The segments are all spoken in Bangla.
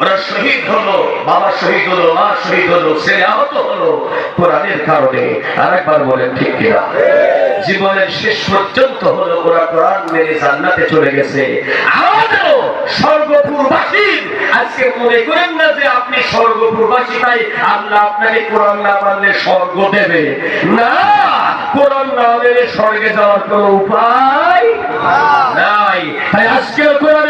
ওরা শহীদ হলো, বাবা শহীদ হলো, মা শহীদ হলো আহত হলো। কোরআনের কারণে আর একবার বলেন ঠিক কিনা? জীবনের শেষ পর্যন্ত হলো ওরা কোরআন মেনে জান্নাতে চলে গেছে। আমাদেরও স্বর্গপুরবাসীর আজকে মনে করেন না যে আপনি স্বর্গপুরবাসী আল্লাহ আপনাকে কোরআন না স্বর্গ দেবে। না, কোরআন না মেনে স্বর্গে যাওয়ার কোনো উপায় নাই। তাই আজকে কোরআনের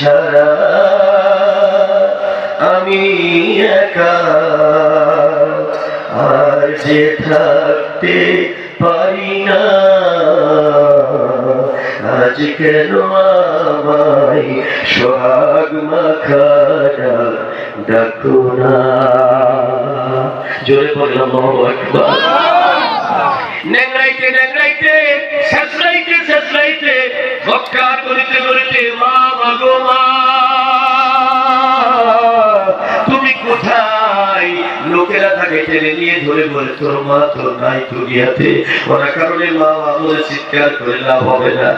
ছাড়া আমি একা আর যে থাকতে পারি না। আজ কেন আমায় সোহাগ মাখাটা ডাকো না? জোরে বললাম নেংরাইতে নেংরাইতে শেষরাইতে শেষরাইতে ভক্কার করিতে তুমি কোথায়? লোকেরা তাকে টেনে নিয়ে ধরে বলে, তোর মা তোর নাই দুনিয়াতে। ওরা কারণে মা চিৎকার করে লাভ হবে না।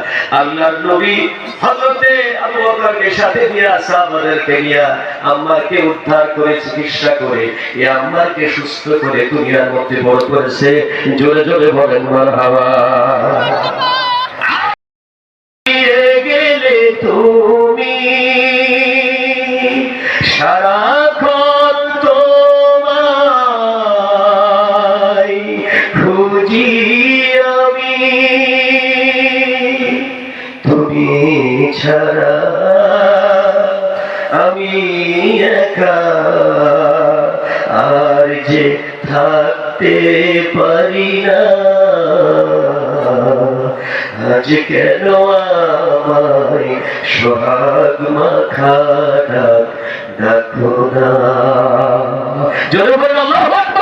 নবী হজরতে আবু বকরকে সাথে নিয়ে নিয়ে আম্মাকে উদ্ধার করে, চিকিৎসা করে, এই আম্মাকে সুস্থ করে দুনিয়ার মধ্যে বড় করেছে। জোরে জোরে বলেন, মারহাবা। হাওয়া গেলে তুমি তুমি ছাড়া আমি একা আর যে থাকতে পারি না। আজ কেন আমায় সোহাগ মাখা ডাক না? জোরে আল্লাহু